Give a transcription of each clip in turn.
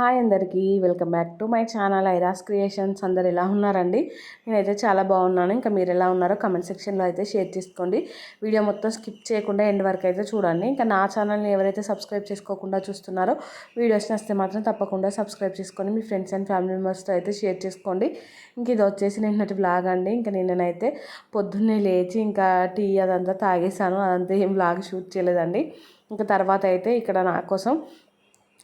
Hi అందరికీ welcome back to my channel Airas creations. అందరు ఎలా ఉన్నారండి? నేనైతే చాలా బాగున్నాను. ఇంకా మీరు ఎలా ఉన్నారో కమెంట్ సెక్షన్లో అయితే షేర్ చేసుకోండి. వీడియో మొత్తం స్కిప్ చేయకుండా ఎండ్ వరకు అయితే చూడండి. ఇంకా నా ఛానల్ని ఎవరైతే సబ్స్క్రైబ్ చేసుకోకుండా చూస్తున్నారో వీడియోస్ నస్తే మాత్రం తప్పకుండా సబ్స్క్రైబ్ చేసుకొని మీ ఫ్రెండ్స్ అండ్ ఫ్యామిలీ మెంబర్స్తో అయితే షేర్ చేసుకోండి. ఇంక ఇది వచ్చేసి నిన్నటి బ్లాగ్ అండి. ఇంకా నిన్ననైతే పొద్దున్నే లేచి ఇంకా టీ అదంతా తాగేసాను అదంతా ఏం బ్లాగ్ షూట్ చేయలేదండి. ఇంకా తర్వాత అయితే ఇక్కడ నా కోసం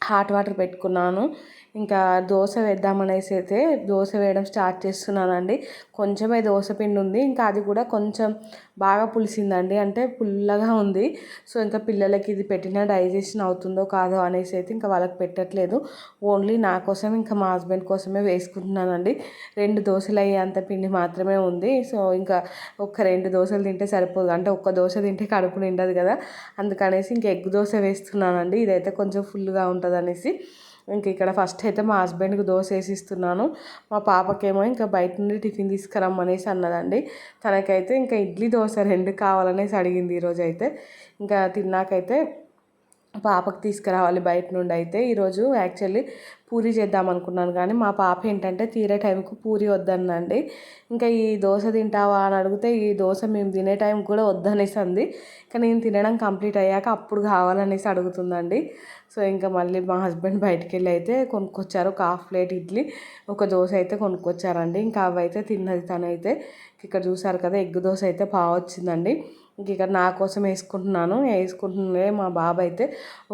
హాట్ వాటర్ పెట్టుకున్నాను. ఇంకా దోశ వేద్దామనేసి అయితే దోశ వేయడం స్టార్ట్ చేస్తున్నానండి. కొంచెమే దోశ పిండి ఉంది. ఇంకా అది కూడా కొంచెం బాగా పులిసిందండి. అంటే పుల్లగా ఉంది. సో ఇంకా పిల్లలకి ఇది పెట్టిన డైజెషన్ అవుతుందో కాదో అనేసి అయితే ఇంకా వాళ్ళకి పెట్టట్లేదు. ఓన్లీ నా కోసం ఇంకా మా హస్బెండ్ కోసమే వేసుకుంటున్నానండి. రెండు దోశలు అయ్యేంత పిండి మాత్రమే ఉంది. సో ఇంకా ఒక రెండు దోశలు తింటే సరిపోదు. అంటే ఒక్క దోశ తింటే కడుపు నిండదు కదా. అందుకనేసి ఇంకా ఎగ్ దోశ వేస్తున్నానండి. ఇదైతే కొంచెం ఫుల్గా ఉంటుంది అనేసి ఇంక ఇక్కడ ఫస్ట్ అయితే మా హస్బెండ్కి దోశ వేసి ఇస్తున్నాను. మా పాపకేమో ఇంకా బయట నుండి టిఫిన్ తీసుకురమ్మనేసి అన్నదండి. తనకైతే ఇంకా ఇడ్లీ దోశ రెండు కావాలనేసి అడిగింది ఈరోజు అయితే. ఇంకా తిన్నాకైతే పాపకు తీసుకురావాలి బయట నుండి అయితే. ఈరోజు యాక్చువల్లీ పూరి చేద్దాం అనుకున్నాను కానీ మా పాప ఏంటంటే తీరే టైంకి పూరి వద్దనండి ఇంకా ఈ దోశ తింటావా అని అడిగితే ఈ దోశ మేము తినే టైం కూడా వద్దనేసి అంది. కానీ నేను తినడం కంప్లీట్ అయ్యాక అప్పుడు కావాలనేసి అడుగుతుందండి. సో ఇంకా మళ్ళీ మా హస్బెండ్ బయటికి వెళ్ళి అయితే కొనుక్కొచ్చారు ఒక హాఫ్ ప్లేట్ ఇడ్లీ ఒక దోశ అయితే కొనుక్కొచ్చారండి. ఇంకా అవి అయితే తిన్నది తనైతే. ఇక్కడ చూసారు కదా ఎగ్ దోశ అయితే బాగా వచ్చిందండి. ఇంక ఇక్కడ నా కోసం వేసుకుంటున్నాను. వేసుకుంటున్నే మా బాబు అయితే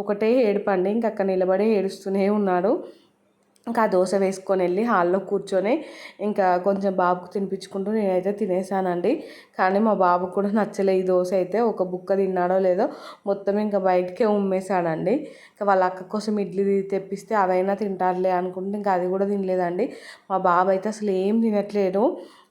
ఒకటే ఏడుపండి ఇంక అక్కడ నిలబడి ఏడుస్తూనే ఉన్నాడు. ఇంకా దోశ వేసుకొని వెళ్ళి హాల్లో కూర్చొని ఇంకా కొంచెం బాబుకు తినిపించుకుంటూ నేనైతే తినేసానండి. కానీ మా బాబు కూడా నచ్చలే ఈ దోశ అయితే ఒక బుక్క తిన్నాడో లేదో మొత్తం ఇంకా బయటకే ఉమ్మేశాడండి. ఇంకా వాళ్ళ అక్క కోసం ఇడ్లీ తెప్పిస్తే అదైనా తింటారులే అనుకుంటే ఇంకా అది కూడా తినలేదండి. మా బాబు అయితే అసలు ఏం తినట్లేదు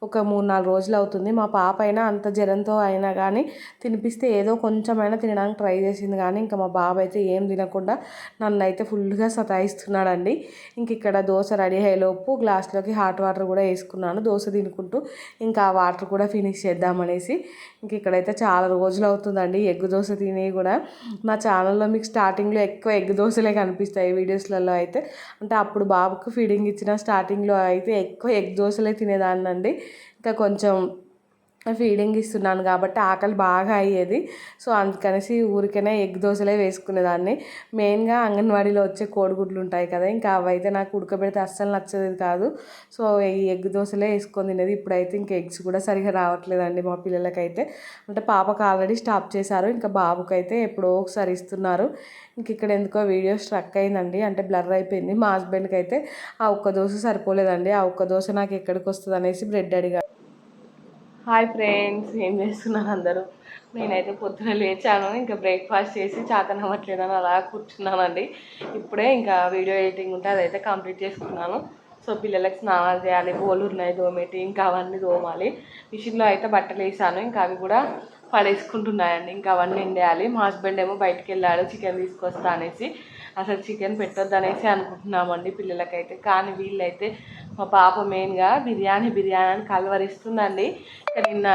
ఒక మూడు నాలుగు రోజులు అవుతుంది. మా పాప అయినా అంత జ్వరంతో అయినా కానీ తినిపిస్తే ఏదో కొంచెమైనా తినడానికి ట్రై చేసింది కానీ ఇంకా మా బాబు అయితే ఏం తినకుండా నన్ను అయితే ఫుల్గా సతాయిస్తున్నాడండి. ఇంక ఇక్కడ దోశ రెడీ అయ్యేలోపు గ్లాస్లోకి హాట్ వాటర్ కూడా వేసుకున్నాను. దోశ తినుకుంటూ ఇంకా ఆ వాటర్ కూడా ఫినిష్ చేద్దామనేసి ఇంక ఇక్కడైతే చాలా రోజులు అవుతుందండి ఎగ్ దోశ తిని కూడా. నా ఛానల్లో మీకు స్టార్టింగ్లో ఎక్కువ ఎగ్ దోశలే కనిపిస్తాయి వీడియోస్లలో అయితే. అంటే అప్పుడు బాబుకు ఫీడింగ్ ఇచ్చిన స్టార్టింగ్లో అయితే ఎక్కువ ఎగ్ దోశలే తినేదాన్ని అండి ఇంకా కొంచెం ఫీడింగ్ ఇస్తున్నాను కాబట్టి ఆకలి బాగా అయ్యేది. సో అందుకనేసి ఊరికనే ఎగ్ దోశలే వేసుకునేదాన్ని. మెయిన్గా అంగన్వాడీలో వచ్చే కోడిగుడ్లు ఉంటాయి కదా ఇంకా అవైతే నాకు ఉడకబెడితే అస్సలు నచ్చేది కాదు. సో ఈ ఎగ్ దోశలే వేసుకొని తినేది. ఇప్పుడైతే ఇంకా ఎగ్స్ కూడా సరిగా రావట్లేదండి మా పిల్లలకైతే. అంటే పాపకు ఆల్రెడీ స్టాప్ చేశారు ఇంకా బాబుకైతే ఎప్పుడో ఒకసారి ఇస్తున్నారు. ఇంక ఇక్కడ ఎందుకో వీడియో స్ట్రక్ అయిందండి అంటే బ్లర్ అయిపోయింది. మా హస్బెండ్కి అయితే ఆ ఒక్క దోశ సరిపోలేదండి. ఆ ఒక్క దోశ నాకు ఎక్కడికి వస్తుంది అనేసి బ్రెడ్ అడిగాడు హాయ్ ఫ్రెండ్స్ ఏం చేస్తున్నారు అందరూ? నేనైతే పొద్దున లేచాను ఇంకా బ్రేక్ఫాస్ట్ చేసి చాతన అవ్వట్లేదని అలా కూర్చున్నానండి. ఇప్పుడే ఇంకా వీడియో ఎడిటింగ్ ఉంటే అదైతే కంప్లీట్ చేసుకున్నాను. సో పిల్లలకి స్నానాలు చేయాలి బోలు ఉన్నాయి దోమేటి ఇంకా అవన్నీ దోమాలి మిషన్లో అయితే బట్టలు వేసాను ఇంకా అవి కూడా పడేసుకుంటున్నాయండి. ఇంకా అవన్నీ ఎండేయాలి. మా హస్బెండ్ ఏమో బయటికి వెళ్ళాడు చికెన్ తీసుకొస్తా అనేసి. అసలు చికెన్ పెట్టొద్దు అనేసి అనుకుంటున్నామండి పిల్లలకైతే. కానీ వీళ్ళైతే మా పాప మెయిన్గా బిర్యానీ బిర్యానీ అని కలవరిస్తుందండి నిన్న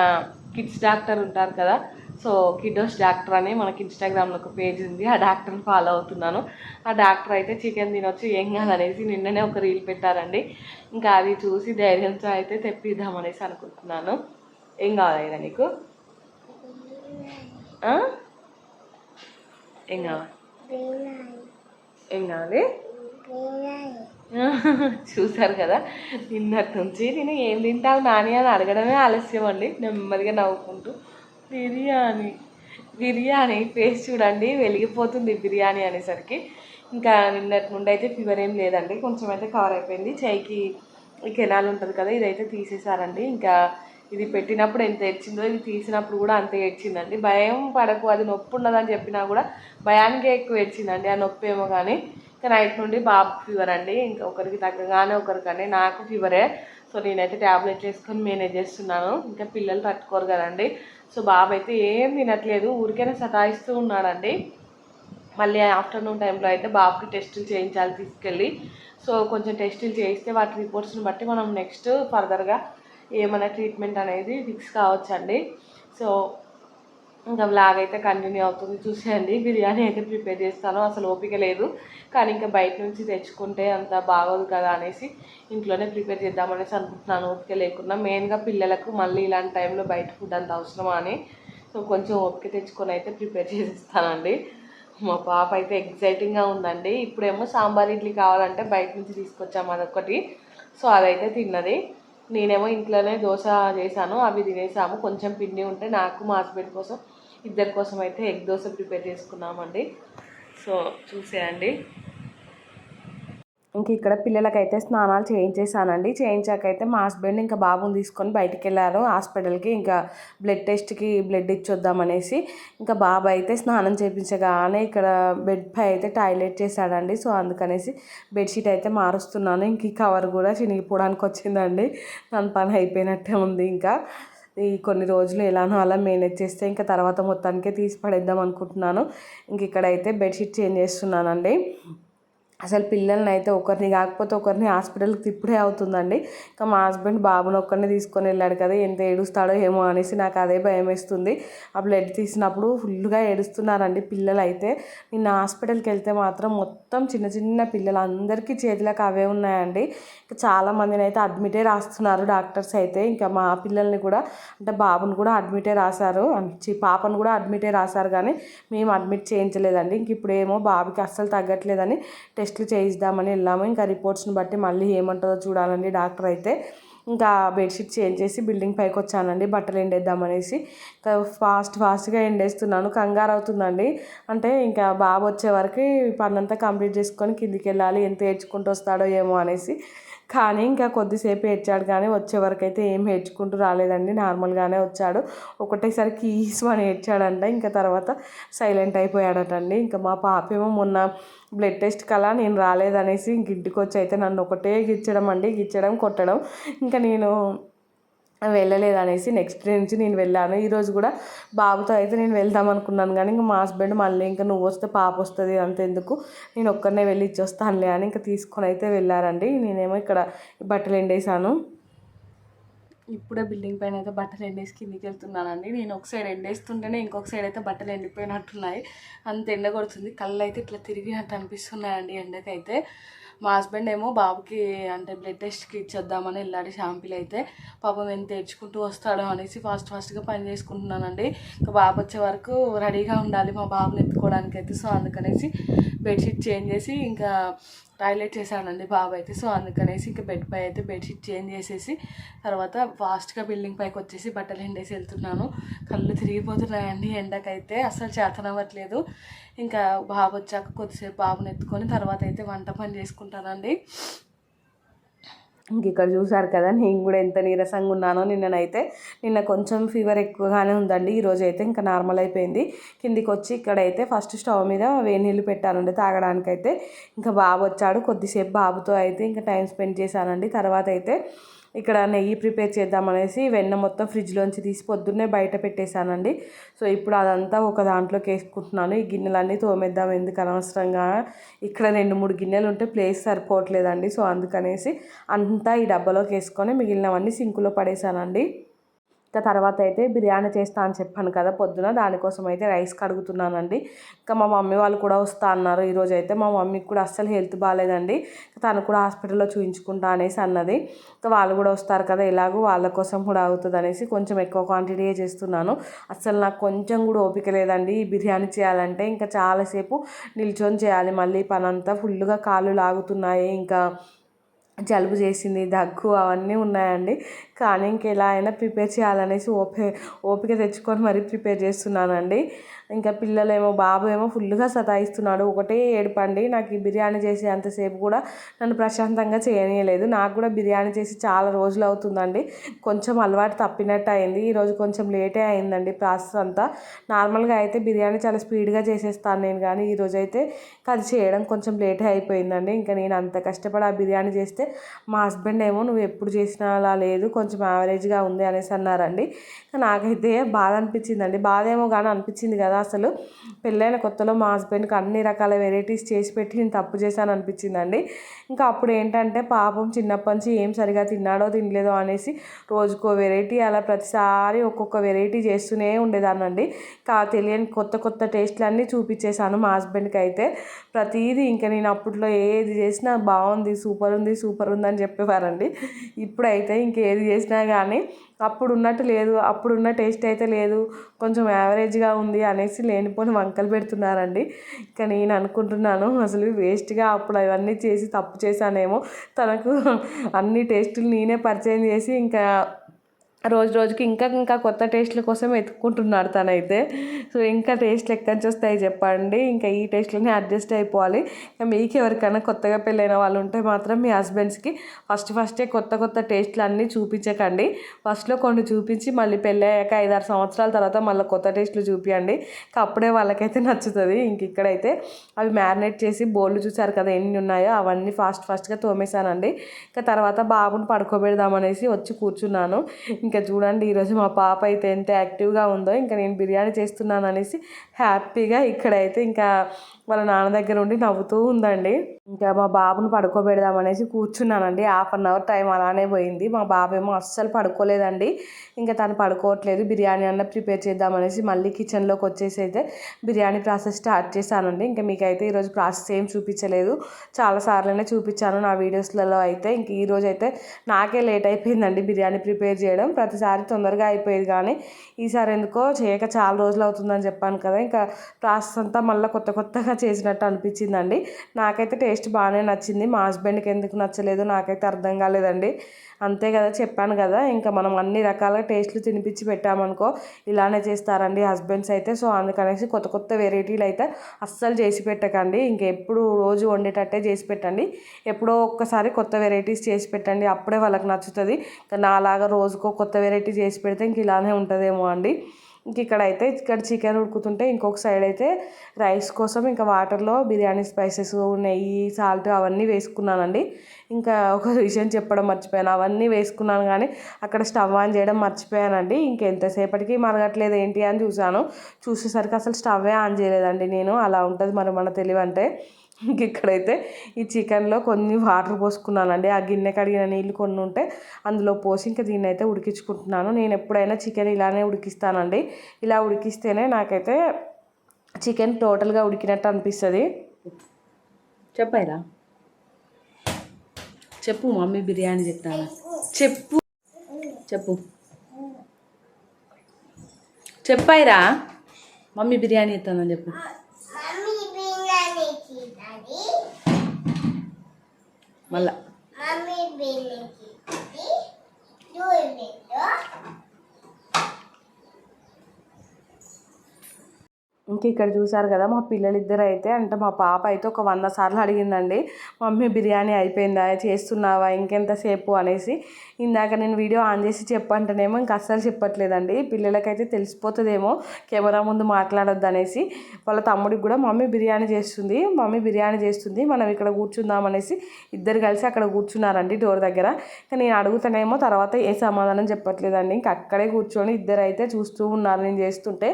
కిడ్స్ డాక్టర్ ఉంటారు కదా సో కిడ్డోస్ డాక్టర్ అని మనకి ఇన్స్టాగ్రామ్లో ఒక పేజ్ ఉంది. ఆ డాక్టర్ని ఫాలో అవుతున్నాను. ఆ డాక్టర్ అయితే చికెన్ తినొచ్చు ఏం కాదనేసి నిన్ననే ఒక రీల్ పెట్టారండి. ఇంకా అది చూసి ధైర్యంతో అయితే తెప్పిద్దామనేసి అనుకుంటున్నాను. ఏం కావాలి నీకు? ఏం కావాలి? ఏం కావాలి చూసారు కదా నిన్నటి నుంచి నేను ఏం తింటావు నాని అని అడగడమే ఆలస్యం అండి నెమ్మదిగా నవ్వుకుంటూ. బిర్యానీ బిర్యానీ ఫేస్ చూడండి వెలిగిపోతుంది బిర్యానీ అనేసరికి. ఇంకా నిన్నటి నుండి అయితే ఫీవర్ ఏం లేదండి కొంచెం అయితే కవర్ అయిపోయింది చేయికి ఈ కెనాల్ ఉంటుంది కదా ఇదైతే తీసేసారండి. ఇంకా ఇది పెట్టినప్పుడు ఎంత ఏడ్చిందో ఇది తీసినప్పుడు కూడా అంతే ఏడ్చిందండి. భయం పడకు అది నొప్పి ఉండదని చెప్పినా కూడా భయానికే ఎక్కువ ఏడ్చిందండి ఆ నొప్పి ఏమో కానీ. ఇంకా నైట్ నుండి బాబు ఫీవర్ అండి. ఇంకా ఒకరికి తగ్గగానే ఒకరికండి నాకు ఫీవరే సో నేనైతే ట్యాబ్లెట్ వేసుకొని మేనేజ్ చేస్తున్నాను. ఇంకా పిల్లలు తట్టుకోరు కదండి. సో బాబు అయితే ఏం తినట్లేదు. ఊరికైనా సతాయిస్తూ ఉన్నాడండి. మళ్ళీ ఆఫ్టర్నూన్ టైంలో అయితే బాబుకి టెస్టులు చేయించాలి తీసుకెళ్ళి. సో కొంచెం టెస్టులు చేయిస్తే వాటి రిపోర్ట్స్ని బట్టి మనం నెక్స్ట్ ఫర్దర్గా ఏమైనా ట్రీట్మెంట్ అనేది ఫిక్స్ కావచ్చండి. సో ఇంకా వ్లాగ్ అయితే కంటిన్యూ అవుతుంది. చూసేయండి. బిర్యానీ అయితే ప్రిపేర్ చేస్తాను. అసలు ఓపిక లేదు. కానీ ఇంకా బయట నుంచి తెచ్చుకుంటే అంత బాగోదు కదా అనేసి ఇంట్లోనే ప్రిపేర్ చేద్దామనేసి అనుకుంటున్నాను. ఓపిక లేకుండా మెయిన్గా పిల్లలకు మళ్ళీ ఇలాంటి టైంలో బయట ఫుడ్ అంత అవసరమా అని సో కొంచెం ఓపిక తెచ్చుకొని అయితే ప్రిపేర్ చేసిస్తానండి మా పాప అయితే ఎగ్జైటింగ్గా ఉందండి. ఇప్పుడేమో సాంబార్ ఇడ్లీ కావాలంటే బయట నుంచి తీసుకొచ్చాము అదొకటి సో అదైతే తిన్నది. నేనేమో ఇంట్లోనే దోశ చేశాను అవి తినేసాము. కొంచెం పిండి ఉంటే నాకు మా హస్బెండ్ కోసం ఇద్దరి కోసం అయితే ఎగ్ దోశ ప్రిపేర్ చేసుకున్నామండి. సో చూసేయండి. ఇంక ఇక్కడ పిల్లలకైతే స్నానాలు చేయించేసానండి చేయించాకైతే మా హస్బెండ్ ఇంకా బాబుని తీసుకొని బయటికి వెళ్ళారు హాస్పిటల్కి ఇంకా బ్లడ్ టెస్ట్కి బ్లడ్ ఇచ్చొద్దామనేసి ఇంకా బాబు అయితే స్నానం చేయించగానే ఇక్కడ బెడ్ పై అయితే టాయిలెట్ చేశాడండి. సో అందుకనేసి బెడ్షీట్ అయితే మారుస్తున్నాను. ఇంక ఈ కవర్ కూడా చినిగిపోవడానికి వచ్చిందండి. దాని పని అయిపోయినట్టే ఉంది ఇంకా. ఈ కొన్ని రోజులు ఎలానో అలా మేనేజ్ చేస్తే ఇంకా తర్వాత మొత్తానికే తీసి పడేద్దాం అనుకుంటున్నాను. ఇంక ఇక్కడైతే బెడ్షీట్ చేంజ్ చేస్తున్నానండి. అసలు పిల్లల్ని అయితే ఒకరిని కాకపోతే ఒకరిని హాస్పిటల్కి తిప్పుడే అవుతుందండి. ఇంకా మా హస్బెండ్ బాబుని ఒక్కరిని తీసుకొని వెళ్ళాడు కదా ఎంత ఏడుస్తాడో ఏమో అనేసి నాకు అదే భయం వేస్తుంది. ఆ బ్లడ్ తీసినప్పుడు ఫుల్గా ఏడుస్తున్నారండి పిల్లలు అయితే నిన్న హాస్పిటల్కి వెళ్తే మాత్రం మొత్తం చిన్న చిన్న పిల్లలు అందరికీ చేతులకు అవే ఉన్నాయండి. ఇంకా చాలామందిని అయితే అడ్మిటే రాస్తున్నారు డాక్టర్స్ అయితే. ఇంకా మా పిల్లల్ని కూడా అంటే బాబుని కూడా అడ్మిటే రాశారు. చి పాపను కూడా అడ్మిటే రాశారు కానీ మేము అడ్మిట్ చేయించలేదండి. ఇంక ఇప్పుడేమో బాబుకి అస్సలు తగ్గట్లేదని టెస్ట్ టెస్ట్లు చేయిద్దామని వెళ్ళాము. ఇంకా రిపోర్ట్స్ని బట్టి మళ్ళీ ఏమంటుందో చూడాలండి. డాక్టర్ అయితే ఇంకా బెడ్షీట్ చేంజ్ చేసి బిల్డింగ్ పైకి వచ్చానండి. బట్టలు ఎండేద్దామనేసి. ఇంకా ఫాస్ట్ ఫాస్ట్గా ఎండేస్తున్నాను. కంగారు అవుతుందండి. అంటే ఇంకా బాబు వచ్చే వరకు పనంతా కంప్లీట్ చేసుకొని కిందికి వెళ్ళాలి. ఎంత ఏడ్చుకుంటూ వస్తాడో ఏమో అనేసి కానీ ఇంకా కొద్దిసేపు ఏడ్చాడు కానీ వచ్చే వరకు అయితే ఏం ఏడ్చుకుంటూ రాలేదండి. నార్మల్గానే వచ్చాడు. ఒకటేసారి కీస్ అని ఏడ్చాడంట. ఇంకా తర్వాత సైలెంట్ అయిపోయాడటండి. ఇంకా మా పాప ఏమో మొన్న బ్లడ్ టెస్ట్ కలా నేను రాలేదనేసి ఇంక ఇంటికి వచ్చి అయితే నన్ను ఒకటే గిచ్చడం అండి. గిచ్చడం కొట్టడం. ఇంకా నేను వెళ్ళలేదు అనేసి నెక్స్ట్ డే నుంచి నేను వెళ్ళాను. ఈరోజు కూడా బాబుతో అయితే నేను వెళ్దాం అనుకున్నాను కానీ ఇంకా మా హస్బెండ్ మళ్ళీ ఇంకా నువ్వు వస్తే పాప వస్తుంది అంతెందుకు. నేను ఒక్కరినే వెళ్ళి ఇచ్చొస్తానులే అని ఇంకా తీసుకొని అయితే వెళ్ళారండి. నేనేమో ఇక్కడ బట్టలు ఎండేసాను ఇప్పుడే బిల్డింగ్ పైన అయితే బట్టలు ఎండేసి కిందికి వెళ్తున్నానండి. నేను ఒక సైడ్ ఎండేస్తుంటేనే ఇంకొక సైడ్ అయితే బట్టలు ఎండిపోయినట్టున్నాయి. అంత ఎండ కొడుతుంది. కళ్ళు అయితే ఇట్లా తిరిగినట్టు అనిపిస్తున్నాయండి ఎండకైతే. మా హస్బెండ్ ఏమో బాబుకి అంటే బ్లడ్ టెస్ట్కి ఇచ్చేద్దామని వెళ్ళాడు షాంపిల్ అయితే. పాపం ఎంత తెచ్చుకుంటూ వస్తాడో అనేసి ఫాస్ట్ ఫాస్ట్గా పని చేసుకుంటున్నానండి. ఇంకా బాబు వచ్చే వరకు రెడీగా ఉండాలి మా బాబుని ఎత్తుకోవడానికి అయితే సో అందుకనేసి బెడ్షీట్ చేంజ్ చేసి ఇంకా టాయిలెట్ చేశానండి బాబు అయితే సో అందుకనేసి ఇంకా బెడ్ పై అయితే బెడ్షీట్ చేంజ్ చేసేసి తర్వాత ఫాస్ట్గా బిల్డింగ్ పైకి వచ్చేసి బట్టలు ఎండేసి వెళ్తున్నాను. కళ్ళు తిరిగిపోతున్నాయండి ఎండకైతే అసలు చేతనవ్వట్లేదు. ఇంకా బాబు వచ్చాక కొద్దిసేపు బాబుని ఎత్తుకొని తర్వాత అయితే వంట పని చేసుకుంటానండి. ఇంక ఇక్కడ చూసారు కదా నేను కూడా ఎంత నీరసంగా ఉన్నానో నిన్ననైతే. నిన్న కొంచెం ఫీవర్ ఎక్కువగానే ఉందండి ఈరోజు అయితే ఇంకా నార్మల్ అయిపోయింది. కిందికి వచ్చి ఇక్కడైతే ఫస్ట్ స్టవ్ మీద వేడి నీళ్ళు పెట్టానండి తాగడానికైతే. ఇంకా బాబు వచ్చాడు కొద్దిసేపు బాబుతో అయితే ఇంకా టైం స్పెండ్ చేశానండి. తర్వాత అయితే ఇక్కడ నెయ్యి ప్రిపేర్ చేద్దామనేసి వెన్న మొత్తం ఫ్రిడ్జ్లోంచి తీసి పొద్దున్నే బయట పెట్టేశానండి. సో ఇప్పుడు అదంతా ఒక దాంట్లోకి వేసుకుంటున్నాను. ఈ గిన్నెలన్నీ తోమేద్దాం ఎందుకు అనవసరంగా? ఇక్కడ రెండు మూడు గిన్నెలు ఉంటే ప్లేస్ సరిపోవట్లేదండి. సో అందుకనేసి అంతా ఈ డబ్బాలోకి వేసుకొని మిగిలినవన్నీ సింకులో పడేశానండి. ఇంకా తర్వాత అయితే బిర్యానీ చేస్తా అని చెప్పాను కదా పొద్దున దానికోసం అయితే రైస్ కడుగుతున్నానండి. ఇంకా మా మమ్మీ వాళ్ళు కూడా వస్తా అన్నారు. ఈరోజు అయితే మా మమ్మీకి కూడా అస్సలు హెల్త్ బాగాలేదండి. తను కూడా హాస్పిటల్లో చూపించుకుంటా అనేసి అన్నది. ఇంకా వాళ్ళు కూడా వస్తారు కదా ఎలాగో వాళ్ళ కోసం కూడా అవుతుంది అనేసి కొంచెం ఎక్కువ క్వాంటిటీ చేస్తున్నాను. అస్సలు నాకు కొంచెం కూడా ఓపిక లేదండి ఈ బిర్యానీ చేయాలంటే. ఇంకా చాలాసేపు నిల్చొని చేయాలి. మళ్ళీ పనంతా ఫుల్గా కాళ్ళు లాగుతున్నాయి. ఇంకా జలుబు చేసింది దగ్గు అవన్నీ ఉన్నాయండి. కానీ ఇంకెలా అయినా ప్రిపేర్ చేయాలనేసి ఓపి ఓపిక తెచ్చుకొని మరీ ప్రిపేర్ చేస్తున్నానండి. ఇంకా పిల్లలేమో బాబు ఏమో ఫుల్గా సతాయిస్తున్నాడు. ఒకటే ఏడుపండి. నాకు ఈ బిర్యానీ చేసే అంతసేపు కూడా నన్ను ప్రశాంతంగా చేయనీయలేదు. నాకు కూడా బిర్యానీ చేసి చాలా రోజులు అవుతుందండి. కొంచెం అలవాటు తప్పినట్టు అయింది. ఈరోజు కొంచెం లేటే అయిందండి ప్రాసెస్ అంతా. నార్మల్గా అయితే బిర్యానీ చాలా స్పీడ్గా చేసేస్తాను నేను కానీ ఈరోజు అయితే అది చేయడం కొంచెం లేటే అయిపోయిందండి. ఇంకా నేను అంత కష్టపడి ఆ బిర్యానీ చేస్తే మా హస్బెండ్ ఏమో నువ్వు ఎప్పుడు చేసినా అలా లేదు. కొంచెం కొంచెం యావరేజ్గా ఉంది అనేసి అన్నారండి. నాకైతే బాధ అనిపించిందండి. బాధ ఏమో కానీ అనిపించింది కదా అసలు. పెళ్ళైన కొత్తలో మా హస్బెండ్కి అన్ని రకాల వెరైటీస్ చేసి పెట్టి నేను తప్పు చేశాను అనిపించిందండి. ఇంకా అప్పుడు ఏంటంటే పాపం చిన్నప్పటి నుంచి ఏం సరిగా తిన్నాడో తినలేదో అనేసి రోజుకో వెరైటీ అలా ప్రతిసారి ఒక్కొక్క వెరైటీ చేస్తూనే ఉండేదానండి కా తెలియని కొత్త కొత్త టేస్ట్లన్నీ చూపించేశాను మా హస్బెండ్కి అయితే. ప్రతిదీ ఇంకా నేను అప్పట్లో ఏది చేసినా బాగుంది సూపర్ ఉంది సూపర్ ఉంది అని చెప్పేవారండి. ఇప్పుడైతే ఇంకేది చేసినా కానీ అప్పుడు ఉన్నట్టు లేదు అప్పుడున్న టేస్ట్ అయితే లేదు కొంచెం యావరేజ్గా ఉంది అనేసి లేనిపోని వంకలు పెడుతున్నారండి. ఇక నేను అనుకుంటున్నాను అసలు వేస్ట్గా అప్పుడు అవన్నీ చేసి తప్పు చేశానేమో తనకు అన్ని టేస్టులు నేనే పరిచయం చేసి ఇంకా రోజు రోజుకి ఇంకా ఇంకా కొత్త టేస్ట్ల కోసం వెతుక్కుంటున్నాడు తనైతే. సో ఇంకా టేస్ట్లు ఎక్కడి నుంచి వస్తాయి చెప్పండి. ఇంకా ఈ టేస్ట్లోనే అడ్జస్ట్ అయిపోవాలి. ఇంకా మీకు ఎవరికైనా కొత్తగా పెళ్ళైన వాళ్ళు ఉంటే మాత్రం మీ హస్బెండ్స్కి ఫస్ట్ ఫస్టే కొత్త కొత్త టేస్ట్లు అన్నీ చూపించకండి. ఫస్ట్లో కొన్ని చూపించి మళ్ళీ పెళ్ళయ్యాక ఐదారు సంవత్సరాల తర్వాత మళ్ళీ కొత్త టేస్ట్లు చూపించండి ఇంకా అప్పుడే వాళ్ళకైతే నచ్చుతుంది. ఇంక ఇక్కడైతే అవి మ్యారినేట్ చేసి బోళ్ళు చూసారు కదా ఎన్ని ఉన్నాయో అవన్నీ ఫాస్ట్ ఫాస్ట్గా తోమేశానండి. ఇంకా తర్వాత బాబుని పడుకోబెడదామనేసి వచ్చి కూర్చున్నాను. ఇంకా చూడండి ఈరోజు మా పాప అయితే ఎంత యాక్టివ్గా ఉందో ఇంకా నేను బిర్యానీ చేస్తున్నాను అనేసి హ్యాపీగా ఇక్కడైతే ఇంకా వాళ్ళ నాన్న దగ్గర ఉండి నవ్వుతూ ఉందండి. ఇంకా మా బాబుని పడుకోబెడదామనేసి కూర్చున్నానండి. హాఫ్ అన్ అవర్ టైం అలానే పోయింది. మా బాబు ఏమో అస్సలు పడుకోలేదండి. ఇంకా తను పడుకోవట్లేదు. బిర్యానీ అన్న ప్రిపేర్ చేద్దామనేసి మళ్ళీ కిచెన్లోకి వచ్చేసి అయితే బిర్యానీ ప్రాసెస్ స్టార్ట్ చేశానండి. ఇంకా మీకైతే ఈరోజు ప్రాసెస్ ఏం చూపించలేదు. చాలాసార్లనే చూపించాను నా వీడియోస్లలో అయితే. ఇంక ఈరోజు అయితే నాకే లేట్ అయిపోయిందండి బిర్యానీ ప్రిపేర్ చేయడం. ప్రతిసారి తొందరగా అయిపోయేది కానీ ఈసారి ఎందుకో చేయక చాలా రోజులు అవుతుందని చెప్పాను కదా. ఇంకా ప్రాసెస్ అంతా మళ్ళీ కొత్త కొత్తగా చేసినట్టు అనిపించిందండి. నాకైతే టేస్ట్ బాగానే నచ్చింది. మా హస్బెండ్కి ఎందుకు నచ్చలేదు నాకైతే అర్థం కాలేదండి. అంతే కదా చెప్పాను కదా ఇంకా మనం అన్ని రకాల టేస్ట్లు తినిపించి పెట్టామనుకో ఇలానే చేస్తారండి హస్బెండ్స్ అయితే. సో అందుకనేసి కొత్త కొత్త వెరైటీలు అయితే అస్సలు చేసి పెట్టకండి. ఇంకెప్పుడు రోజు వండేటట్టే చేసి పెట్టండి. ఎప్పుడో ఒక్కసారి కొత్త వెరైటీస్ చేసి పెట్టండి. అప్పుడే వాళ్ళకి నచ్చుతుంది. నాలాగా రోజుకో కొత్త వెరైటీ చేసి పెడితే ఇంక ఇలానే ఉంటుందేమో అండి. ఇంక ఇక్కడ అయితే ఇక్కడ చికెన్ ఉడుకుతుంటే ఇంకొక సైడ్ అయితే రైస్ కోసం ఇంకా వాటర్లో బిర్యానీ స్పైసెస్ నెయ్యి సాల్ట్ అవన్నీ వేసుకున్నానండి. ఇంకా ఒక విషయం చెప్పడం మర్చిపోయాను. అవన్నీ వేసుకున్నాను కానీ అక్కడ స్టవ్ ఆన్ చేయడం మర్చిపోయానండి. ఇంకెంతసేపటికి మరగట్లేదు ఏంటి అని చూశాను. చూసేసరికి అసలు స్టవ్వే ఆన్ చేయలేదండి నేను. అలా ఉంటుంది మరి మన తెలివి అంటే ఇక్కడైతే ఈ చికెన్లో కొన్ని వాటర్ పోసుకున్నానండి. ఆ గిన్నె కడిగిన నీళ్ళు కొన్ని ఉంటే అందులో పోసి ఇంకా దీన్ని అయితే ఉడికించుకుంటున్నాను. నేను ఎప్పుడైనా చికెన్ ఇలానే ఉడికిస్తానండి. ఇలా ఉడికిస్తేనే నాకైతే చికెన్ టోటల్గా ఉడికినట్టు అనిపిస్తుంది. చెప్పారా? చెప్పు మమ్మీ బిర్యానీ చెప్తాను? చెప్పు. చెప్పు. చెప్పాయిరా. మమ్మీ బిర్యానీ చెప్తానని చెప్పు మమ్మీ బిర్యానీ తిన్నది మళ్ళా మమ్మీ బిర్యానీ తిన్నది చూడలేదు ఇంక ఇక్కడ చూసారు కదా మా పిల్లలిద్దరు అయితే అంటే మా పాప అయితే ఒక వంద సార్లు అడిగిందండి మమ్మీ బిర్యానీ అయిపోయిందా? చేస్తున్నావా? ఇంకెంతసేపు అనేసి. ఇందాక నేను వీడియో ఆన్ చేసి చెప్పంటేనేమో ఇంక అస్సలు చెప్పట్లేదండి. పిల్లలకైతే తెలిసిపోతుందేమో కెమెరా ముందు మాట్లాడొద్దు అనేసి వాళ్ళ తమ్ముడికి కూడా మమ్మీ బిర్యానీ చేస్తుంది మమ్మీ బిర్యానీ చేస్తుంది మనం ఇక్కడ కూర్చుందాం అనేసి ఇద్దరు కలిసి అక్కడ కూర్చున్నారండి డోర్ దగ్గర. ఇంకా నేను అడుగుతానేమో తర్వాత ఏ సమాధానం చెప్పట్లేదండి. ఇంక అక్కడే కూర్చొని ఇద్దరు అయితే చూస్తూ ఉన్నారు నేను చేస్తుంటే.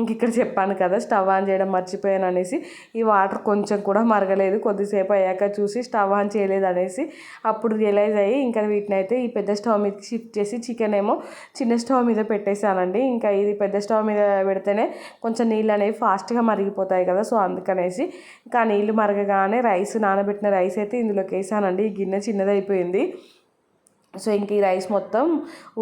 ఇంక ఇక్కడ చెప్పాను కదా స్టవ్ ఆన్ చేయడం మర్చిపోయాను అనేసి. ఈ వాటర్ కొంచెం కూడా మరగలేదు కొద్దిసేపు అయ్యాక చూసి స్టవ్ ఆన్ చేయలేదు అనేసి. అప్పుడు రియలైజ్ అయ్యి ఇంకా వీటిని అయితే ఈ పెద్ద స్టవ్ మీదకి షిఫ్ట్ చేసి చికెన్ ఏమో చిన్న స్టవ్ మీద పెట్టేశానండి. ఇంకా ఇది పెద్ద స్టవ్ మీద పెడితేనే కొంచెం నీళ్ళు అనేవి ఫాస్ట్గా మరిగిపోతాయి కదా సో అందుకనేసి. ఇంకా నీళ్ళు మరగగానే రైస్ నానబెట్టిన రైస్ అయితే ఇందులోకి వేసానండి. ఈ గిన్నె చిన్నదైపోయింది. సో ఇంక ఈ రైస్ మొత్తం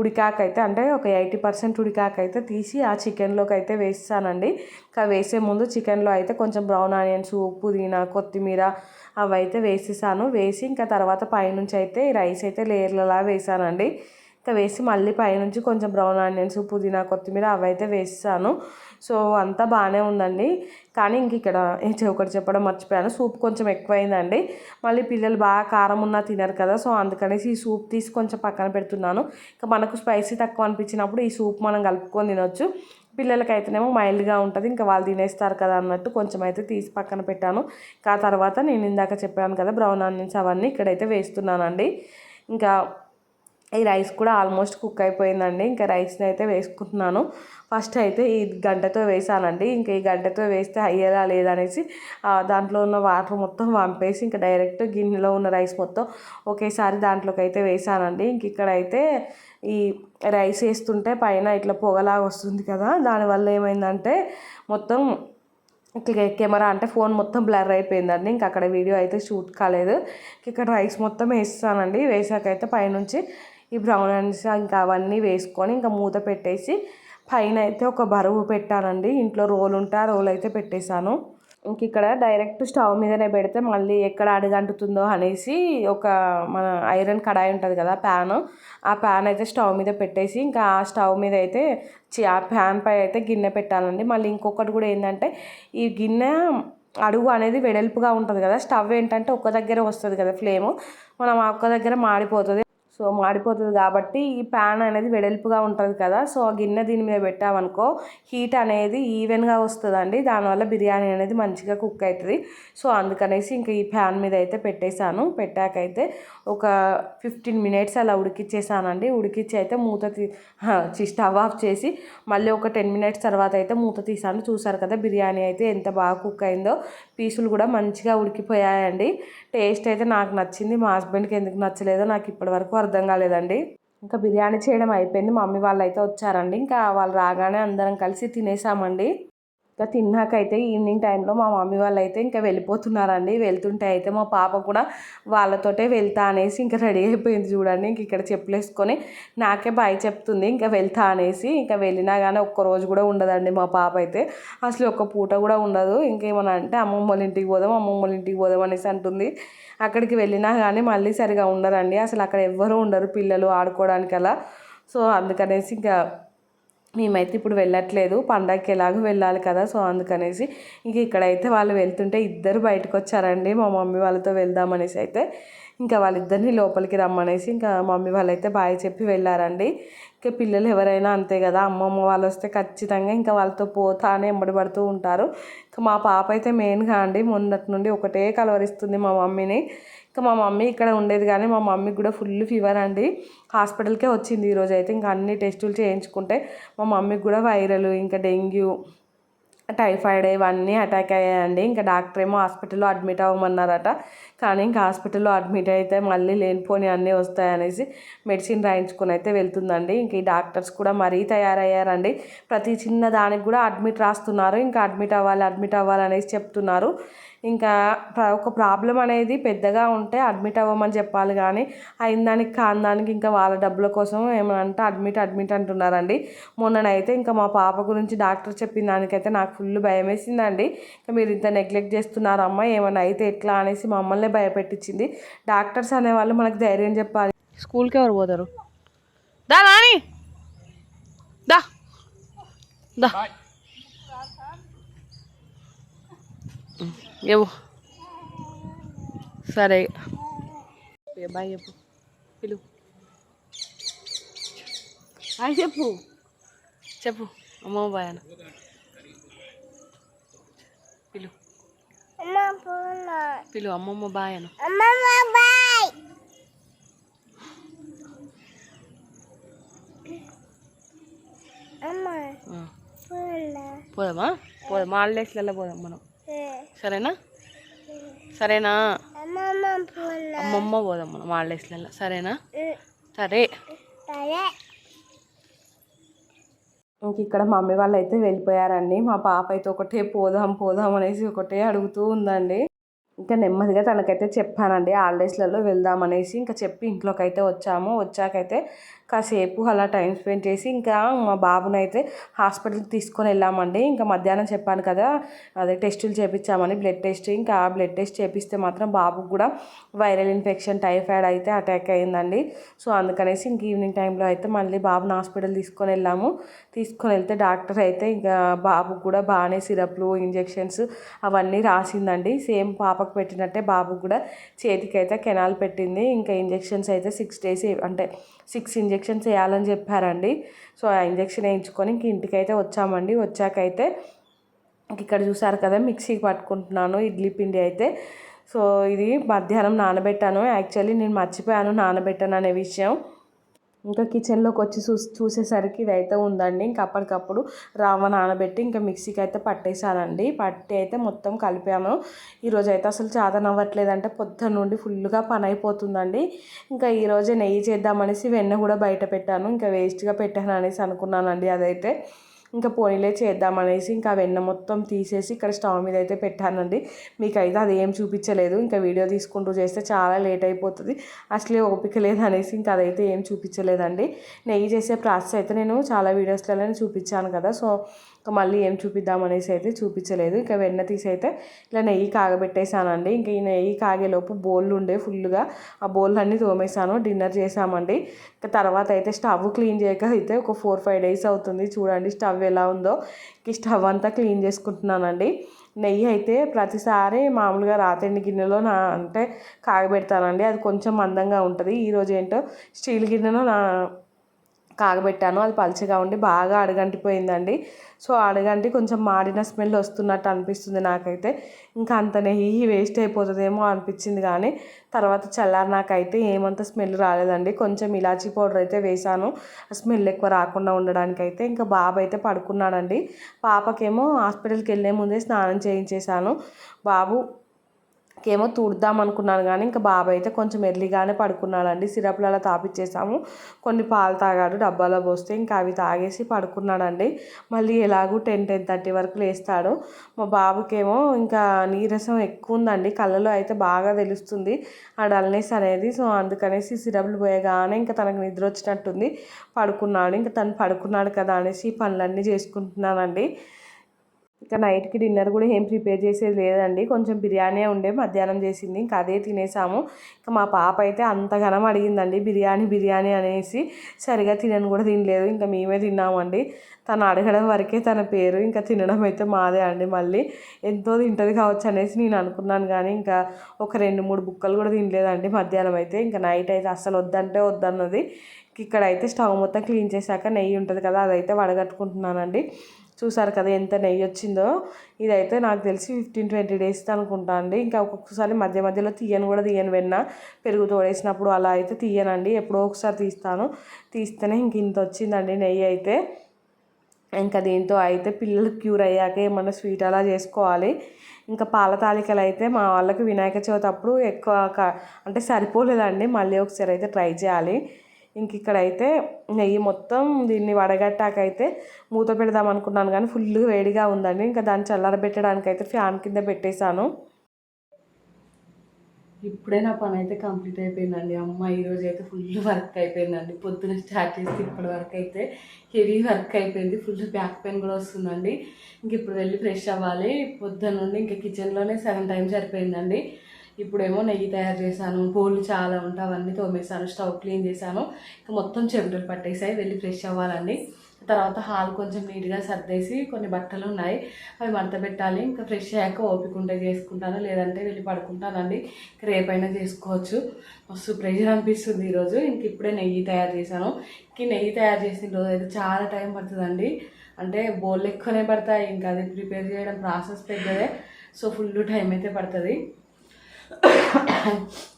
ఉడికాకైతే అంటే ఒక ఎయిటీ పర్సెంట్ ఉడికాకైతే తీసి ఆ చికెన్లోకి అయితే వేస్తానండి. ఇంకా వేసే ముందు చికెన్లో అయితే కొంచెం బ్రౌన్ ఆనియన్స్ పుదీనా కొత్తిమీర అవి అయితే వేసేసాను. వేసి ఇంకా తర్వాత పైనుంచి అయితే ఈ రైస్ అయితే లేయర్లలా వేసానండి. ఇంకా వేసి మళ్ళీ పైనుంచి కొంచెం బ్రౌన్ ఆనియన్స్ పుదీనా కొత్తిమీర అవైతే వేసాను వేస్తాను. సో అంతా బాగానే ఉందండి. కానీ ఇంక ఇక్కడ ఒకటి చెప్పడం మర్చిపోయాను. సూప్ కొంచెం ఎక్కువైందండి. మళ్ళీ పిల్లలు బాగా కారం ఉన్నా తినరు కదా సో అందుకనేసి ఈ సూప్ తీసి కొంచెం పక్కన పెడుతున్నాను. ఇంకా మనకు స్పైసీ తక్కువ అనిపించినప్పుడు ఈ సూప్ మనం కలుపుకొని తినొచ్చు. పిల్లలకైతేనేమో మైల్డ్గా ఉంటుంది ఇంకా వాళ్ళు తినేస్తారు కదా అన్నట్టు కొంచెం అయితే తీసి పక్కన పెట్టాను. ఇంకా తర్వాత నేను ఇందాక చెప్పాను కదా బ్రౌన్ ఆనియన్స్ అవన్నీ ఇక్కడైతే వేస్తున్నానండి. ఇంకా ఈ రైస్ కూడా ఆల్మోస్ట్ కుక్ అయిపోయిందండి. ఇంకా రైస్ని అయితే వేసుకుంటున్నాను. ఫస్ట్ అయితే ఈ గంటతో వేసానండి. ఇంకా ఈ గంటతో వేస్తే అయ్యేలా లేదనేసి దాంట్లో ఉన్న వాటర్ మొత్తం వంపేసి ఇంకా డైరెక్ట్ గిన్నెలో ఉన్న రైస్ మొత్తం ఒకేసారి దాంట్లోకి అయితే వేసానండి. ఇంక ఇక్కడైతే ఈ రైస్ వేస్తుంటే పైన ఇట్లా పొగలాగా వస్తుంది కదా దానివల్ల ఏమైందంటే మొత్తం కెమెరా అంటే ఫోన్ మొత్తం బ్లర్ అయిపోయిందండి. ఇంకా అక్కడ వీడియో అయితే షూట్ కాలేదు. ఇక్కడ రైస్ మొత్తం వేస్తానండి. వేసాకైతే పైనుంచి ఈ బ్రౌన్ రైస్ ఇంకా అవన్నీ వేసుకొని ఇంకా మూత పెట్టేసి పైన అయితే ఒక బరువు పెట్టానండి ఇంట్లో రోల్ ఉంటే ఆ రోల్ అయితే పెట్టేశాను. ఇంక ఇక్కడ డైరెక్ట్ స్టవ్ మీదనే పెడితే మళ్ళీ ఎక్కడ అడుగంటుతుందో అనేసి ఒక మన ఐరన్ కడాయి ఉంటుంది కదా ప్యాన్ ఆ ప్యాన్ అయితే స్టవ్ మీద పెట్టేసి ఇంకా ఆ స్టవ్ మీద అయితే చి- ఆ ప్యాన్ పై అయితే గిన్నె పెట్టాలండి. మళ్ళీ ఇంకొకటి కూడా ఏంటంటే ఈ గిన్నె అడుగు అనేది వెడల్పుగా ఉంటుంది కదా స్టవ్ ఏంటంటే ఒక్క దగ్గర వస్తుంది కదా ఫ్లేమ్ మనం ఆ ఒక్క దగ్గర మాడిపోతుంది. సో మాడిపోతుంది కాబట్టి ఈ ప్యాన్ అనేది వెడల్పుగా ఉంటుంది కదా సో ఆ గిన్నె దీని మీద పెట్టామనుకో హీట్ అనేది ఈవెన్గా వస్తుందండి. దానివల్ల బిర్యానీ అనేది మంచిగా కుక్ అవుతుంది సో అందుకనేసి ఇంకా ఈ ప్యాన్ మీద అయితే పెట్టేశాను. పెట్టాకైతే ఒక ఫిఫ్టీన్ మినిట్స్ అలా ఉడికిచ్చేసానండి. ఉడికిచ్చి అయితే మూత తీ స్టవ్ ఆఫ్ చేసి మళ్ళీ ఒక టెన్ మినిట్స్ తర్వాత అయితే మూత తీసాను చూసారు కదా బిర్యానీ అయితే ఎంత బాగా కుక్ అయిందో. పీసులు కూడా మంచిగా ఉడికిపోయాయండి. టేస్ట్ అయితే నాకు నచ్చింది. మా హస్బెండ్కి ఎందుకు నచ్చలేదో నాకు ఇప్పటివరకు అర్థం అర్థం కాలేదండి. ఇంకా బిర్యానీ చేయడం అయిపోయింది. మమ్మీ వాళ్ళు అయితే వచ్చారండి. ఇంకా వాళ్ళు రాగానే అందరం కలిసి తినేసామండి. ఇంకా తిన్నాకైతే ఈవినింగ్ టైంలో మా మమ్మీ వాళ్ళు అయితే ఇంకా వెళ్ళిపోతున్నారండి. వెళ్తుంటే అయితే మా పాప కూడా వాళ్ళతోటే వెళ్తా అనేసి ఇంకా రెడీ అయిపోయింది చూడండి. ఇంక ఇక్కడ చెప్పులు వేసుకొని నాకే బాయ్ చెప్తుంది ఇంకా వెళ్తా అనేసి. ఇంకా వెళ్ళినా కానీ ఒక్క రోజు కూడా ఉండదండి మా పాప అయితే. అసలు ఒక్క పూట కూడా ఉండదు. ఇంకేమన్నా అంటే అమ్మమ్మ వాళ్ళ ఇంటికి పోదాం అమ్మమ్మ వాళ్ళ ఇంటికి పోదాం అనేసి అంటుంది. అక్కడికి వెళ్ళినా కానీ మళ్ళీ సరిగా ఉండరండి అసలు అక్కడ ఎవ్వరూ ఉండరు పిల్లలు ఆడుకోవడానికి అలా సో అందుకనేసి ఇంకా మేమైతే ఇప్పుడు వెళ్ళట్లేదు. పండగకి ఎలాగో వెళ్ళాలి కదా సో అందుకనేసి ఇంక ఇక్కడైతే వాళ్ళు వెళ్తుంటే ఇద్దరు బయటకు వచ్చారండి మా మమ్మీ వాళ్ళతో వెళ్దామనేసి అయితే ఇంకా వాళ్ళిద్దరిని లోపలికి రమ్మనేసి ఇంకా మమ్మీ వాళ్ళైతే బాయ్ చెప్పి వెళ్ళారండి. ఇంకా పిల్లలు ఎవరైనా అంతే కదా అమ్మమ్మ వాళ్ళు వస్తే ఖచ్చితంగా ఇంకా వాళ్ళతో పోతానే అని పడుతూ ఉంటారు. ఇంకా మా పాప అయితే మెయిన్గా అండి మొన్నటి నుండి ఒకటే కలవరిస్తుంది మా మమ్మీని. ఇంకా మా మమ్మీ ఇక్కడ ఉండేది కానీ మా మమ్మీకి కూడా ఫుల్ ఫీవర్ అండి. హాస్పిటల్కే వచ్చింది ఈరోజు అయితే. ఇంకా అన్ని టెస్టులు చేయించుకుంటే మా మమ్మీకి కూడా వైరల్ ఇంకా డెంగ్యూ టైఫాయిడ్ ఇవన్నీ అటాక్ అయ్యాయండి. ఇంకా డాక్టర్ ఏమో హాస్పిటల్లో అడ్మిట్ అవ్వమన్నారట. కానీ ఇంకా హాస్పిటల్లో అడ్మిట్ అయితే మళ్ళీ లేనిపోని అన్నీ వస్తాయనేసి మెడిసిన్ రాయించుకొని అయితే వెళ్తుందండి. ఇంక ఈ డాక్టర్స్ కూడా మరీ తయారయ్యారండి. ప్రతి చిన్న దానికి కూడా అడ్మిట్ రాస్తున్నారు. ఇంకా అడ్మిట్ అవ్వాలి అడ్మిట్ అవ్వాలి అనేసి చెప్తున్నారు. ఇంకా ప్ర- ఒక ప్రాబ్లం అనేది పెద్దగా ఉంటే అడ్మిట్ అవ్వమని చెప్పాలి కానీ అయిన దానికి కాని దానికి ఇంకా వాళ్ళ డబ్బుల కోసం ఏమనంటే అడ్మిట్ అడ్మిట్ అంటున్నారండి. మొన్ననైతే ఇంకా మా పాప గురించి డాక్టర్ చెప్పిన దానికైతే నాకు ఫుల్ భయం వేసిందండి ఇంకా మీరు ఇంత నెగ్లెక్ట్ చేస్తున్నారమ్మా ఏమైనా అయితే ఎట్లా అనేసి మమ్మల్ని భయపెట్టించింది. డాక్టర్స్ అనేవాళ్ళు మనకు ధైర్యం చెప్పాలి. స్కూల్కి ఎవరు పోతారు? దా నాని! దా! దా! ఏవో సరే. బాయ్ చెప్పు. పిలు. బాయ్ చెప్పు. చెప్పు. అమ్మ బాయ్ అన్న. పిలు. అమ్మ పూల పిలు అమ్మమ్మ బాయ్ అన్న. అమ్మమ్మ పోదామా? పోదాం. హాలిడేస్లలో పోదాం మనం. సరేనా? సరేనా? అమ్మమ్మ పోదాం మనం హాలిడేస్లలో సరేనా? సరే. సరే. ఇంక ఇక్కడ మమ్మీ వాళ్ళు అయితే వెళ్ళిపోయారండి. మా పాప అయితే ఒకటే పోదాం పోదాం అనేసి ఒకటే అడుగుతూ ఉందండి. ఇంకా నెమ్మదిగా తనకైతే చెప్పానండి. హాలిడేస్లలో వెళ్దాం అనేసి ఇంకా చెప్పి ఇంట్లోకి అయితే వచ్చాము. వచ్చాకైతే కాసేపు అలా టైం స్పెండ్ చేసి ఇంకా మా బాబునైతే హాస్పిటల్కి తీసుకొని వెళ్ళామండి. ఇంకా మధ్యాహ్నం చెప్పాను కదా అదే టెస్టులు చేపించామని బ్లడ్ టెస్ట్ ఇంకా ఆ బ్లడ్ టెస్ట్ చేపిస్తే మాత్రం బాబుకు కూడా వైరల్ ఇన్ఫెక్షన్ టైఫాయిడ్ అయితే అటాక్ అయిందండి సో అందుకనేసి ఇంక ఈవినింగ్ టైంలో అయితే మళ్ళీ బాబుని హాస్పిటల్ తీసుకొని వెళ్ళాము. తీసుకొని వెళ్తే డాక్టర్ అయితే ఇంకా బాబుకు కూడా బాగానే సిరప్లు ఇంజెక్షన్స్ అవన్నీ రాసిందండి. సేమ్ పాపకు పెట్టినట్టే బాబుకు కూడా చేతికి అయితే కెనాల్ పెట్టింది. ఇంకా ఇంజెక్షన్స్ అయితే సిక్స్ డేస్ అంటే సిక్స్ ఇంజెక్షన్స్ వేయాలని చెప్పారండి. సో ఆ ఇంజెక్షన్ వేయించుకొని ఇంక ఇంటికైతే వచ్చామండి. వచ్చాకైతే ఇక్కడ చూసారు కదా మిక్సీకి పట్టుకుంటున్నాను ఇడ్లీ పిండి అయితే. సో ఇది మధ్యాహ్నం నానబెట్టాను. యాక్చువల్లీ నేను మర్చిపోయాను నానబెట్టాను అనే విషయం. ఇంకా కిచెన్లోకి వచ్చి చూ చూసేసరికి ఇదైతే ఉందండి. ఇంకా అప్పటికప్పుడు రవ్వ నానబెట్టి ఇంకా మిక్సీకి అయితే పట్టేశానండి. పట్టి అయితే మొత్తం కలిపాము ఈరోజు అయితే అసలు చాదన అవ్వట్లేదంటే పొద్దున్న నుండి ఫుల్గా పని అయిపోతుందండి ఇంకా ఈరోజే నెయ్యి చేద్దామనేసి వెన్న కూడా బయట పెట్టాను. ఇంకా వేస్ట్గా పెట్టాను అనేసి అనుకున్నానండి అదైతే. ఇంకా పోనీలే చేద్దామనేసి ఇంకా వెన్న మొత్తం తీసేసి ఇక్కడ స్టవ్ మీద అయితే పెట్టానండి. మీకైతే అది ఏం చూపించలేదు. ఇంకా వీడియో తీసుకుంటూ చేస్తే చాలా లేట్ అయిపోతుంది. అసలే ఓపిక లేదు అనేసి ఇంకా అదైతే ఏం చూపించలేదండి. నెయ్యి చేసే ప్రాసెస్ అయితే నేను చాలా వీడియోస్లలో చూపించాను కదా. సో ఇంకా మళ్ళీ ఏం చూపిద్దాం అనేసి అయితే చూపించలేదు. ఇంకా వెన్న తీసి అయితే ఇలా నెయ్యి కాగబెట్టేశానండి ఇంకా ఈ నెయ్యి కాగేలోపు బోళ్ళు ఉండే ఫుల్గా ఆ బోళ్ళు అన్నీ తోమేశాను డిన్నర్ చేసామండి. ఇంకా తర్వాత అయితే స్టవ్ క్లీన్ చేయక అయితే ఒక ఫోర్ ఫైవ్ డేస్ అవుతుంది. చూడండి స్టవ్ ఎలా ఉందో. ఈ స్టవ్ అంతా క్లీన్ చేసుకుంటున్నానండి. నెయ్యి అయితే ప్రతిసారి మామూలుగా రాతండి గిన్నెలో నా అంటే కాగబెడతానండి. అది కొంచెం మందంగా ఉంటుంది. ఈరోజు ఏంటో స్టీల్ గిన్నెలో నా కాగబెట్టాను. అది పలుచగా ఉండి బాగా అడగంటిపోయిందండి. సో అడగంటి కొంచెం మాడిన స్మెల్ వస్తున్నట్టు అనిపిస్తుంది నాకైతే. ఇంకా అంత నెయ్యి వేస్ట్ అయిపోతుందేమో అనిపించింది కానీ తర్వాత చల్లారి నాకైతే ఏమంత స్మెల్ రాలేదండి. కొంచెం ఇలాచీ పౌడర్ అయితే వేసాను స్మెల్ ఎక్కువ రాకుండా ఉండడానికి అయితే ఇంకా బాబు అయితే పడుకున్నాడండి. పాపకేమో హాస్పిటల్కి వెళ్ళే ముందే స్నానం చేయించేశాను. బాబు ఏమో తూడుదాం అనుకున్నాను కానీ ఇంకా బాబాయ్ అయితే కొంచెం ఎర్లీగానే పడుకున్నాడండి. సిరప్లు అలా తాపిచ్చేసాము. కొన్ని పాలు తాగాడు డబ్బాలో పోస్తే ఇంకా అవి తాగేసి పడుకున్నాడండి. మళ్ళీ ఎలాగూ టెన్ టెన్ థర్టీ వరకు లేస్తాడు. మా బాబుకేమో ఇంకా నీరసం ఎక్కువ ఉందండి. కళ్ళలో అయితే బాగా తెలుస్తుంది. ఆ డల్నెస్ అనేది సో అందుకనేసి సిరప్లు పోయగానే ఇంకా తనకు నిద్ర వచ్చినట్టుంది. పడుకున్నాడు. ఇంకా తను పడుకున్నాడు కదా అనేసి పనులన్నీ చేసుకుంటున్నానండి. ఇంకా నైట్కి డిన్నర్ కూడా ఏం ప్రిపేర్ చేసేది లేదండి. కొంచెం బిర్యానీ ఉండే మధ్యాహ్నం చేసింది. ఇంకా అదే తినేసాము. ఇంకా మా పాప అయితే అంతగానం అడిగిందండి బిర్యానీ బిర్యానీ అనేసి. సరిగా తినని కూడా తినలేదు. ఇంకా మేమే తిన్నామండి. తను అడగడం వరకే తన పేరు ఇంకా తినడం అయితే మాదే అండి మళ్ళీ. ఎంతో తింటుంది కావచ్చు అనేసి నేను అనుకున్నాను కానీ ఇంకా ఒక రెండు మూడు బుక్కలు కూడా తినలేదండి మధ్యాహ్నం అయితే. ఇంకా నైట్ అయితే అస్సలు వద్దంటే వద్దన్నది. ఇక్కడ అయితే స్టవ్ మొత్తం క్లీన్ చేశాక నెయ్యి ఉంటుంది కదా అదైతే వడగట్టుకుంటున్నానండి. చూసారు కదా ఎంత నెయ్యి వచ్చిందో. ఇదైతే నాకు తెలిసి ఫిఫ్టీన్ ట్వంటీ డేస్ అనుకుంటా అండి. ఇంకా ఒక్కొక్కసారి మధ్య మధ్యలో తీయను కూడా తీయను వెన్న. పెరుగు తోడేసినప్పుడు అలా అయితే తీయనండి. ఎప్పుడో ఒకసారి తీస్తాను. తీస్తేనే ఇంక ఇంత వచ్చిందండి నెయ్యి అయితే. ఇంకా దీంతో అయితే పిల్లలు క్యూర్ అయ్యాక ఏమన్నా స్వీట్ అలా చేసుకోవాలి. ఇంకా పాల తాలికలు అయితే మా వాళ్ళకి వినాయక చవితి అప్పుడు ఎక్కువ అంటే సరిపోలేదండి. మళ్ళీ ఒకసారి అయితే ట్రై చేయాలి. ఇంక ఇక్కడైతే నెయ్యి మొత్తం దీన్ని వడగట్టాకైతే మూత పెడదాం అనుకున్నాను కానీ ఫుల్ వేడిగా ఉందండి. ఇంకా దాన్ని చల్లారబెట్టడానికి అయితే ఫ్యాన్ కింద పెట్టేశాను. ఇప్పుడే నా పని అయితే కంప్లీట్ అయిపోయిందండి. అమ్మ ఈరోజు అయితే ఫుల్ వర్క్ అయిపోయిందండి. పొద్దున స్టార్ట్ చేసి ఇప్పటి వరకు అయితే హెవీ వర్క్ అయిపోయింది. ఫుల్ బ్యాక్ పెయిన్ కూడా వస్తుందండి. ఇంక ఇప్పుడు వెళ్ళి ఫ్రెష్ అవ్వాలి. పొద్దున్న నుండి ఇంకా కిచెన్లోనే సెవెన్ టైం సరిపోయిందండి. ఇప్పుడేమో నెయ్యి తయారు చేశాను బోళ్ళు చాలా ఉంటాయి అవన్నీ తోమేశాను స్టవ్ క్లీన్ చేశాను. ఇంకా మొత్తం చెమటలు పట్టేసాయి వెళ్ళి ఫ్రెష్ అవ్వాలండి. తర్వాత హాల్ కొంచెం నీట్గా సర్దేసి కొన్ని బట్టలు ఉన్నాయి అవి మడత పెట్టాలి. ఇంకా ఫ్రెష్ అయ్యాక ఓపిక ఉంటే చేసుకుంటాను లేదంటే వెళ్ళి పడుకుంటానండి. రేపైనా చేసుకోవచ్చు. మస్తు ప్రెషర్ అనిపిస్తుంది ఈరోజు. ఇంక ఇప్పుడే నెయ్యి తయారు చేశాను. ఇంక నెయ్యి తయారు చేసిన రోజు అయితే చాలా టైం పడుతుందండి. అంటే బోళ్ళు ఎక్కువనే పడతాయి ఇంకా అది ప్రిపేర్ చేయడం ప్రాసెస్ పెద్దదే. సో ఫుల్ టైం అయితే పడుతుంది.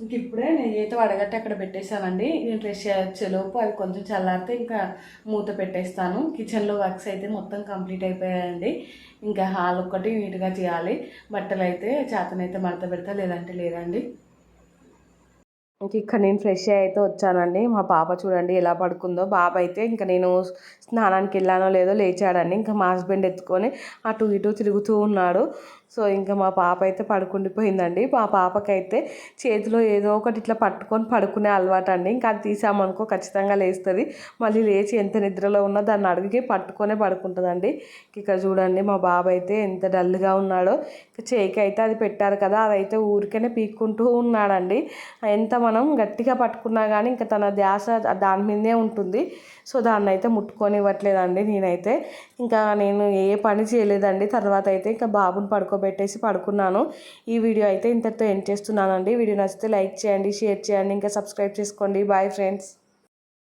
ఇంక ఇప్పుడే నెయ్యి అయితే వడగట్టి అక్కడ పెట్టేశానండి. నేను ఫ్రెష్ వచ్చేలోపు అది కొంచెం చల్లారితే ఇంకా మూత పెట్టేస్తాను. కిచెన్లో వర్క్స్ అయితే మొత్తం కంప్లీట్ అయిపోయాయండి. ఇంకా హాల్ ఒక్కటి నీట్గా చేయాలి. బట్టలు అయితే చేతనైతే మడత పెడతా లేదంటే లేదండి. ఇంక ఇక్కడ నేను ఫ్రెష్ అయితే వచ్చానండి. మా పాప చూడండి ఎలా పడుకుందో. బాబు అయితే ఇంకా నేను స్నానానికి వెళ్ళానో లేదో లేచాడండి. ఇంకా మా హస్బెండ్ ఎత్తుకొని అటు ఇటు తిరుగుతూ ఉన్నాడు. సో ఇంకా మా పాప అయితే పడుకుండిపోయిందండి. మా పాపకైతే చేతిలో ఏదో ఒకటి ఇట్లా పట్టుకొని పడుకునే అలవాటు అండి ఇంకా అది తీసామనుకో ఖచ్చితంగా లేస్తుంది. మళ్ళీ లేచి ఎంత నిద్రలో ఉన్నా దాన్ని అడిగి పట్టుకొనే పడుకుంటుందండి. ఇక్కడ చూడండి మా బాబు అయితే ఎంత డల్గా ఉన్నాడో. ఇంకా చేయికి అయితే అది పెట్టారు కదా అదైతే ఊరికనే పీక్కుంటూ ఉన్నాడండి. ఎంత మనం గట్టిగా పట్టుకున్నా కానీ ఇంకా తన ధ్యాస దాని మీదే ఉంటుంది. సో దాన్ని అయితే ముట్టుకొని ఇవ్వట్లేదండి నేనైతే. ఇంకా నేను ఏ పని చేయలేదండి. తర్వాత అయితే ఇంకా బాబుని పడుకో పడుకోబెట్టేసి పడుకున్నాను. ఈ వీడియో అయితే ఇంతటితో ఎండ్ చేస్తున్నానండి. వీడియో నచ్చితే లైక్ చేయండి షేర్ చేయండి ఇంకా సబ్స్క్రైబ్ చేసుకోండి. Bye friends